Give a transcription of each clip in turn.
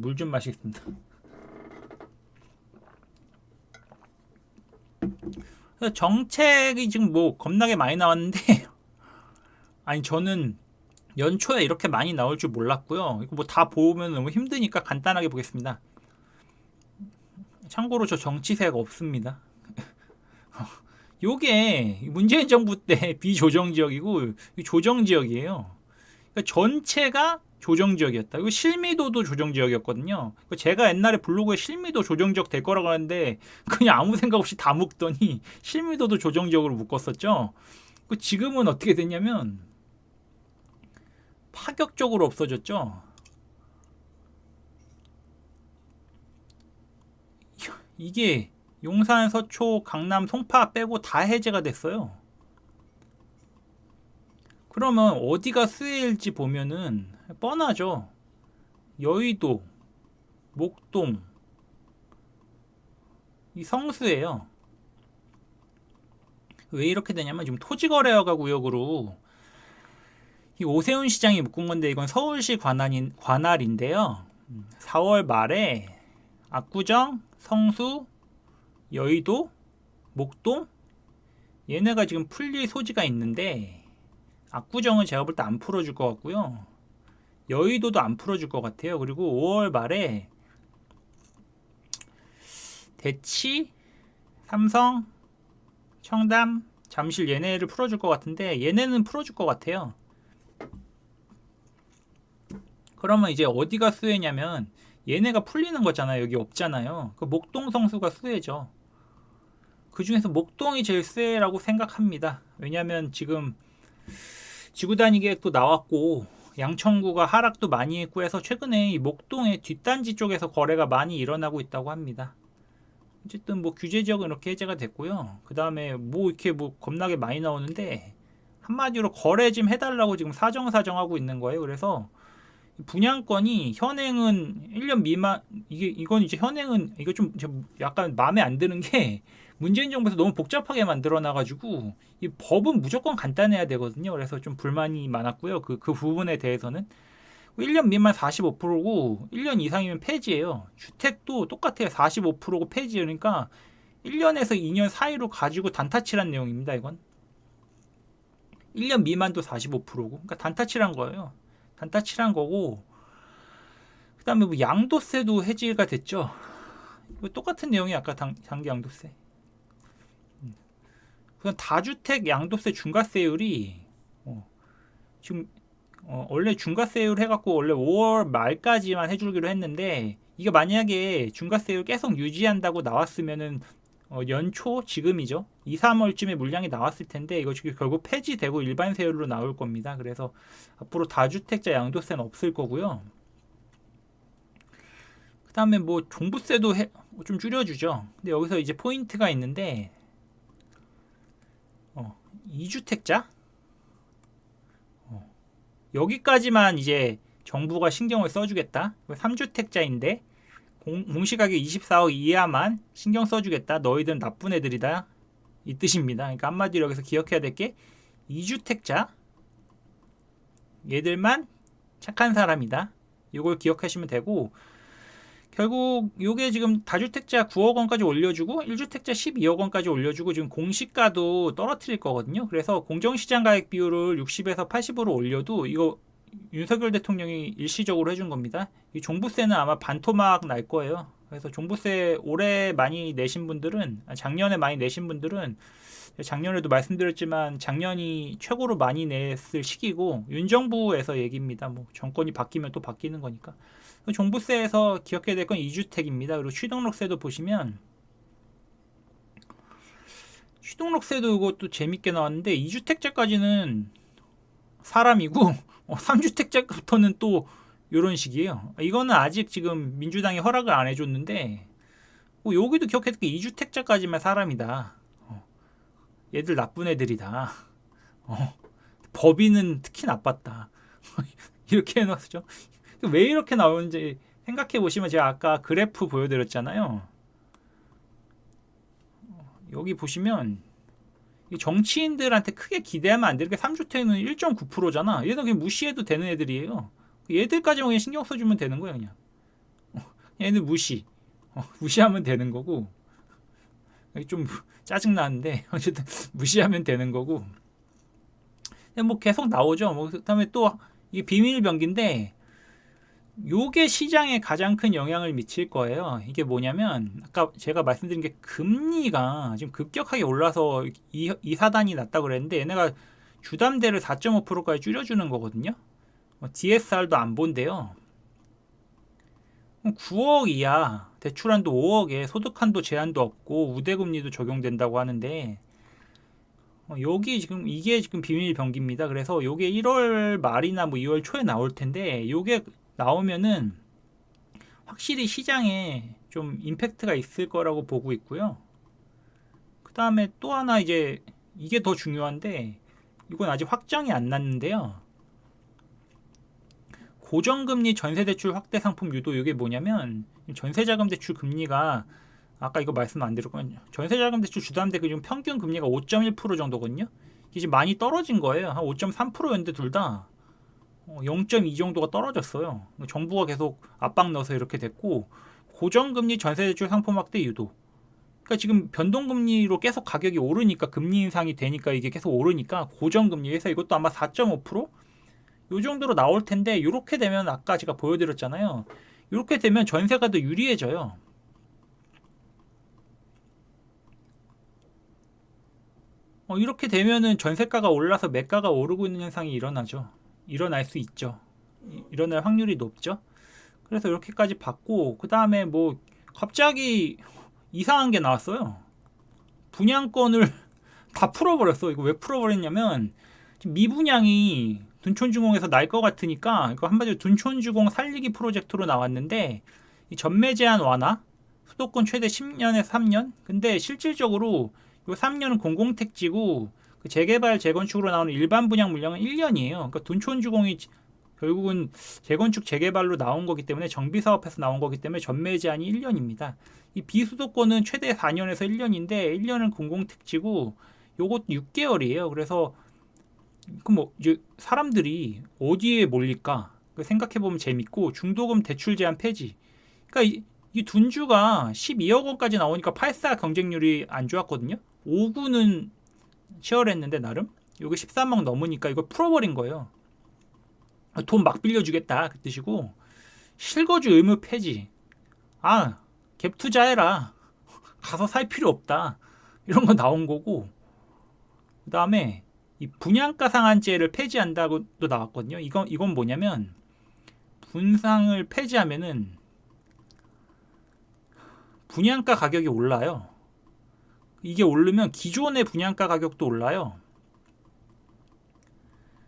물 좀 마시겠습니다. 정책이 지금 뭐 겁나게 많이 나왔는데 아니 저는 연초에 이렇게 많이 나올 줄 몰랐고요. 이거 뭐 다 보면 너무 힘드니까 간단하게 보겠습니다. 참고로 저 정치색 없습니다. 요게 문재인 정부 때 비조정 지역이고 이 조정 지역이에요. 그러니까 전체가 조정 지역이었다. 이거 실미도도 조정 지역이었거든요. 이거 제가 옛날에 블로그에 실미도 조정 지역 될 거라고 하는데 그냥 아무 생각 없이 다 묶더니 실미도도 조정 지역으로 묶었었죠. 그 지금은 어떻게 됐냐면 파격적으로 없어졌죠. 이게 용산, 서초, 강남, 송파 빼고 다 해제가 됐어요. 그러면 어디가 수혜일지 보면은 뻔하죠. 여의도, 목동, 이 성수예요. 왜 이렇게 되냐면 지금 토지거래허가 구역으로 이 오세훈 시장이 묶은 건데 이건 서울시 관할인, 관할인데요. 4월 말에 압구정, 성수, 여의도, 목동 얘네가 지금 풀릴 소지가 있는데 압구정은 제가 볼 때 안 풀어줄 것 같고요. 여의도도 안 풀어줄 것 같아요. 그리고 5월 말에 대치, 삼성, 청담, 잠실 얘네를 풀어줄 것 같은데 얘네는 풀어줄 것 같아요. 그러면 이제 어디가 수혜냐면 얘네가 풀리는 거잖아요. 여기 없잖아요. 그 목동 성수가 수혜죠. 그 중에서 목동이 제일 수혜라고 생각합니다. 왜냐하면 지금 지구 단위 계획도 나왔고 양천구가 하락도 많이 했고 해서 최근에 이 목동의 뒷단지 쪽에서 거래가 많이 일어나고 있다고 합니다. 어쨌든 뭐 규제 지역은 이렇게 해제가 됐고요. 그 다음에 뭐 이렇게 뭐 겁나게 많이 나오는데 한마디로 거래 좀 해달라고 지금 사정사정하고 있는 거예요. 그래서 분양권이 현행은 1년 미만 이게 이건 이제 현행은 이거 좀 약간 마음에 안 드는 게 문재인 정부에서 너무 복잡하게 만들어 놔 가지고 이 법은 무조건 간단해야 되거든요. 그래서 좀 불만이 많았고요. 그 그 부분에 대해서는 1년 미만 45%고 1년 이상이면 폐지예요. 주택도 똑같아요. 45%고 폐지 그러니까 1년에서 2년 사이로 가지고 단타치란 내용입니다. 이건 1년 미만도 45%고 그러니까 단타치란 거예요. 단타치란 거고 그다음에 뭐 양도세도 해지가 됐죠. 똑같은 내용이 아까 당, 장기 양도세. 음. 그건 다주택 양도세 중과세율이 어, 지금 어, 원래 중과세율 해갖고 원래 5월 말까지만 해주기로 했는데 이게 만약에 중과세율 계속 유지한다고 나왔으면은 어, 연초 지금이죠. 2, 3월쯤에 물량이 나왔을 텐데 이거 지금 결국 폐지되고 일반 세율로 나올 겁니다. 그래서 앞으로 다주택자 양도세는 없을 거고요. 그 다음에 뭐 종부세도 해, 좀 줄여주죠. 근데 여기서 이제 포인트가 있는데 어, 2주택자 어, 여기까지만 이제 정부가 신경을 써주겠다. 3주택자인데 공, 공시가격 24억 이하만 신경 써주겠다. 너희들은 나쁜 애들이다. 이 뜻입니다. 그러니까 한마디로 여기서 기억해야 될 게 2주택자 얘들만 착한 사람이다. 이걸 기억하시면 되고 결국 요게 지금 다주택자 9억 원까지 올려주고 1주택자 12억 원까지 올려주고 지금 공시가도 떨어뜨릴 거거든요. 그래서 공정시장 가액 비율을 60에서 80으로 올려도 이거 윤석열 대통령이 일시적으로 해준 겁니다. 이 종부세는 아마 반토막 날 거예요. 그래서 종부세 올해 많이 내신 분들은 아, 작년에 많이 내신 분들은 작년에도 말씀드렸지만 작년이 최고로 많이 냈을 시기고 윤 정부에서 얘기입니다. 뭐 정권이 바뀌면 또 바뀌는 거니까. 종부세에서 기억해야 될건 2주택입니다. 그리고 취등록세도 보시면 취등록세도 이것도 재밌게 나왔는데 2주택자까지는 사람이고 어, 3주택자부터는 또 이런 식이에요. 이거는 아직 지금 민주당이 허락을 안 해줬는데 어, 여기도 기억해야 될게 2주택자까지만 사람이다. 어, 얘들 나쁜 애들이다. 어, 법인은 특히 나빴다. 이렇게 해놨죠. 왜 이렇게 나오는지 생각해 보시면 제가 아까 그래프 보여드렸잖아요. 어, 여기 보시면 정치인들한테 크게 기대하면 안 되는 게 3주택은 1.9%잖아. 얘는 그냥 무시해도 되는 애들이에요. 얘들까지만 그냥 신경 써주면 되는 거예요, 그냥. 얘는 무시. 어, 무시하면 되는 거고. 좀 짜증 나는데 어쨌든 무시하면 되는 거고. 뭐 계속 나오죠. 뭐 그다음에 또 이게 비밀 병기인데 요게 시장에 가장 큰 영향을 미칠 거예요. 이게 뭐냐면 아까 제가 말씀드린 게 금리가 지금 급격하게 올라서 이, 이 사단이 났다 그랬는데 얘네가 주담대를 4.5%까지 줄여주는 거거든요. 뭐 DSR도 안 본대요. 9억 이하 대출한도 5억에 소득한도 제한도 없고 우대금리도 적용된다고 하는데 어, 여기 지금 이게 지금 비밀 병기입니다. 그래서 요게 1월 말이나 뭐 2월 초에 나올 텐데 요게 나오면은 확실히 시장에 좀 임팩트가 있을 거라고 보고 있고요. 그 다음에 또 하나 이제 이게 더 중요한데 이건 아직 확정이 안 났는데요. 고정금리 전세대출 확대 상품 유도 이게 뭐냐면 전세자금 대출 금리가 아까 이거 말씀 안 드렸거든요. 전세자금 대출 주담대 그 지금 평균 금리가 5.1% 정도거든요. 지금 많이 떨어진 거예요. 한 5.3%였는데 둘 다 0.2 어, 정도가 떨어졌어요. 정부가 계속 압박 넣어서 이렇게 됐고 고정금리 전세대출 상품 확대 유도. 그러니까 지금 변동금리로 계속 가격이 오르니까 금리 인상이 되니까 이게 계속 오르니까 고정금리에서 이것도 아마 4.5%? 요 정도로 나올 텐데 이렇게 되면 아까 제가 보여드렸잖아요. 이렇게 되면 전세가 더 유리해져요. 어, 이렇게 되면은 전세가가 올라서 매가가 오르고 있는 현상이 일어나죠. 일어날 수 있죠. 일어날 확률이 높죠. 그래서 이렇게까지 받고 그 다음에 뭐 갑자기 이상한 게 나왔어요. 분양권을 다 풀어버렸어. 이거 왜 풀어버렸냐면 미분양이 둔촌주공에서 날 것 같으니까 이거 한마디로 둔촌주공 살리기 프로젝트로 나왔는데 이 전매 제한 완화 수도권 최대 10년에서 3년 근데 실질적으로 이 3년은 공공택지고 그 재개발 재건축으로 나오는 일반 분양 물량은 1년이에요. 그러니까 둔촌주공이 결국은 재건축 재개발로 나온 거기 때문에 정비 사업에서 나온 거기 때문에 전매 제한이 1년입니다. 이 비수도권은 최대 4년에서 1년인데 1년은 공공택지고 요것 6개월이에요. 그래서 그럼 뭐 이제 사람들이 어디에 몰릴까 생각해 보면 재밌고 중도금 대출 제한 폐지. 그러니까 이, 이 둔주가 12억 원까지 나오니까 8사 경쟁률이 안 좋았거든요. 5구는 치열했는데 나름 여기 13억 넘으니까 이거 풀어버린 거예요. 돈 막 빌려주겠다 그 뜻이고 실거주 의무 폐지. 아 갭 투자해라. 가서 살 필요 없다. 이런 거 나온 거고 그 다음에 이 분양가 상한제를 폐지한다고 또 나왔거든요. 이건 이건 뭐냐면 분상을 폐지하면은 분양가 가격이 올라요. 이게 오르면 기존의 분양가 가격도 올라요.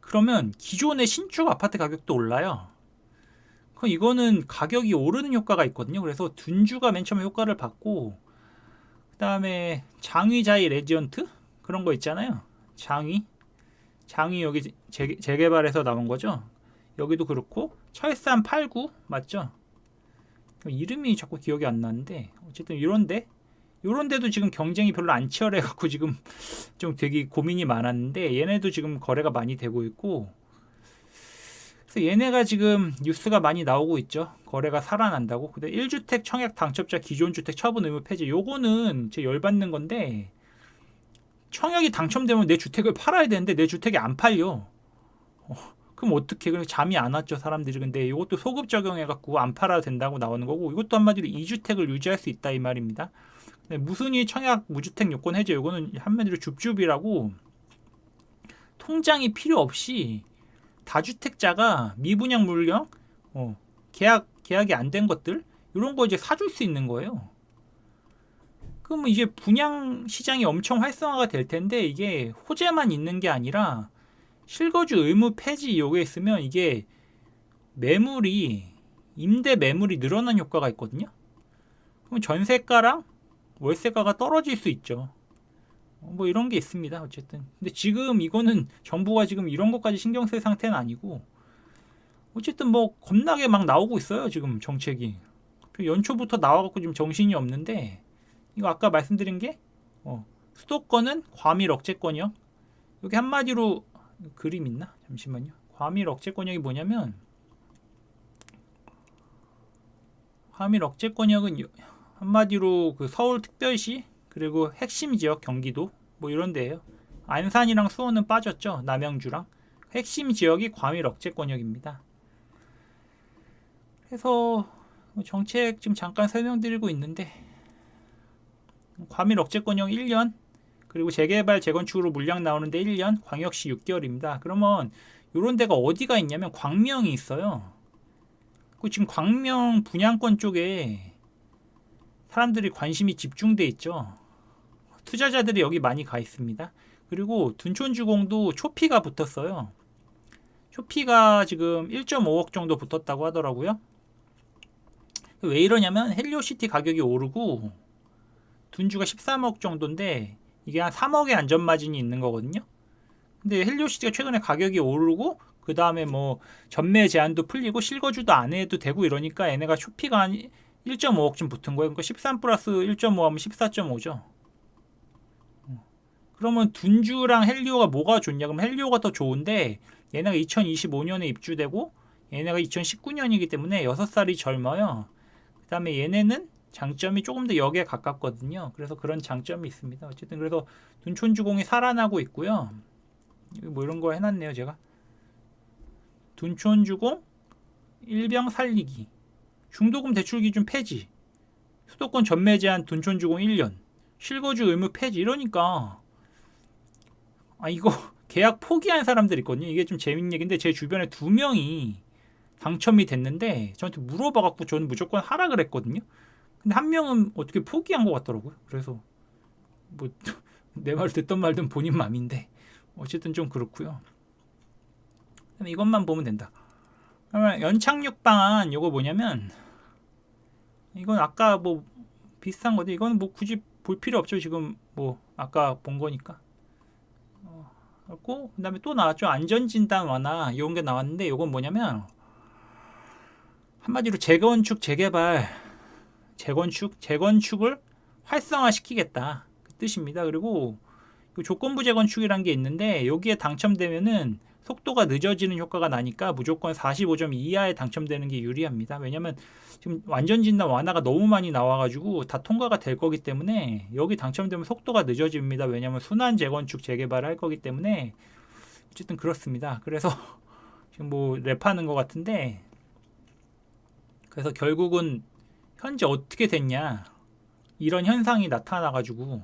그러면 기존의 신축 아파트 가격도 올라요. 그럼 이거는 가격이 오르는 효과가 있거든요. 그래서 둔주가 맨 처음에 효과를 받고 그 다음에 장위자이 레지언트 그런 거 있잖아요. 장위 장위 여기 재, 재개발해서 나온 거죠. 여기도 그렇고 철산 89 맞죠? 이름이 자꾸 기억이 안 나는데 어쨌든 이런데 이런데도 지금 경쟁이 별로 안 치열해 갖고 지금 좀 되게 고민이 많았는데 얘네도 지금 거래가 많이 되고 있고 그래서 얘네가 지금 뉴스가 많이 나오고 있죠. 거래가 살아난다고. 근데 1주택 청약 당첨자 기존 주택 처분 의무 폐지 요거는 제 열받는 건데 청약이 당첨되면 내 주택을 팔아야 되는데 내 주택이 안 팔려. 어, 그럼 어떻게? 그럼 잠이 안 왔죠 사람들이. 근데 이것도 소급 적용해 갖고 안 팔아도 된다고 나오는 거고 이것도 한마디로 2주택을 유지할 수 있다 이 말입니다. 무순위 청약 무주택 요건 해제 요거는 한마디로 줍줍이라고 통장이 필요 없이 다주택자가 미분양 물량 어, 계약 계약이 안 된 것들 이런 거 이제 사줄 수 있는 거예요. 그럼 이제 분양 시장이 엄청 활성화가 될 텐데 이게 호재만 있는 게 아니라 실거주 의무 폐지 요게 있으면 이게 매물이 임대 매물이 늘어난 효과가 있거든요. 그럼 전세가랑 월세가가 떨어질 수 있죠. 뭐 이런 게 있습니다. 어쨌든. 근데 지금 이거는 정부가 지금 이런 것까지 신경 쓸 상태는 아니고 어쨌든 뭐 겁나게 막 나오고 있어요. 지금 정책이. 그 연초부터 나와갖고 지금 정신이 없는데 이거 아까 말씀드린 게 어, 수도권은 과밀 억제권이요. 여기 한마디로 그림 있나? 잠시만요. 과밀 억제권역이 뭐냐면 과밀 억제 권역은 요- 한마디로 그 서울 특별시 그리고 핵심 지역 경기도 뭐 이런 데예요. 안산이랑 수원은 빠졌죠. 남양주랑 핵심 지역이 과밀 억제 권역입니다. 그래서 정책 지금 잠깐 설명드리고 있는데 과밀 억제 권역 1년 그리고 재개발 재건축으로 물량 나오는데 1년 광역시 6개월입니다. 그러면 이런 데가 어디가 있냐면 광명이 있어요. 그 지금 광명 분양권 쪽에 사람들이 관심이 집중돼 있죠. 투자자들이 여기 많이 가 있습니다. 그리고 둔촌주공도 초피가 붙었어요. 초피가 지금 1.5억 정도 붙었다고 하더라고요. 왜 이러냐면 헬리오시티 가격이 오르고 둔주가 13억 정도인데 이게 한 3억의 안전마진이 있는 거거든요. 근데 헬리오시티가 최근에 가격이 오르고 그 다음에 뭐 전매 제한도 풀리고 실거주도 안 해도 되고 이러니까 얘네가 쇼피가 한 1.5억쯤 붙은 거예요. 그러니까 13 플러스 1.5 하면 14.5죠. 그러면 둔주랑 헬리오가 뭐가 좋냐? 그럼 헬리오가 더 좋은데 얘네가 2025년에 입주되고 얘네가 2019년이기 때문에 6살이 젊어요. 그 다음에 얘네는 장점이 조금 더 역에 가깝거든요. 그래서 그런 장점이 있습니다. 어쨌든 그래서 둔촌주공이 살아나고 있고요. 뭐 이런 거 해놨네요, 제가. 둔촌주공 일병 살리기 중도금 대출 기준 폐지 수도권 전매 제한 둔촌 주공 1년 실거주 의무 폐지 이러니까 아 이거 계약 포기한 사람들 있거든요. 이게 좀 재밌는 얘기인데 제 주변에 두 명이 당첨이 됐는데 저한테 물어봐갖고 저는 무조건 하라 그랬거든요. 근데 한 명은 어떻게 포기한 것 같더라고요. 그래서 뭐 내 말 듣던 말든 본인 맘인데 어쨌든 좀 그렇고요. 이것만 보면 된다. 그러면 연착륙 방안 요거 뭐냐면 이건 아까 뭐 비슷한 거데 이거는 뭐 굳이 볼 필요 없죠. 지금 뭐 아까 본 거니까. 어, 그리고 그 다음에 또 나왔죠. 안전진단 완화 이런 게 나왔는데 이건 뭐냐면 한마디로 재건축 재개발 재건축 재건축을 활성화시키겠다 그 뜻입니다. 그리고 그 조건부 재건축이란 게 있는데 여기에 당첨되면은 속도가 늦어지는 효과가 나니까 무조건 45점 이하에 당첨되는 게 유리합니다. 왜냐면 지금 완전 진단 완화가 너무 많이 나와가지고 다 통과가 될 거기 때문에 여기 당첨되면 속도가 늦어집니다. 왜냐면 순환 재건축 재개발을 할 거기 때문에 어쨌든 그렇습니다. 그래서 지금 뭐 랩하는 것 같은데 그래서 결국은 현재 어떻게 됐냐 이런 현상이 나타나가지고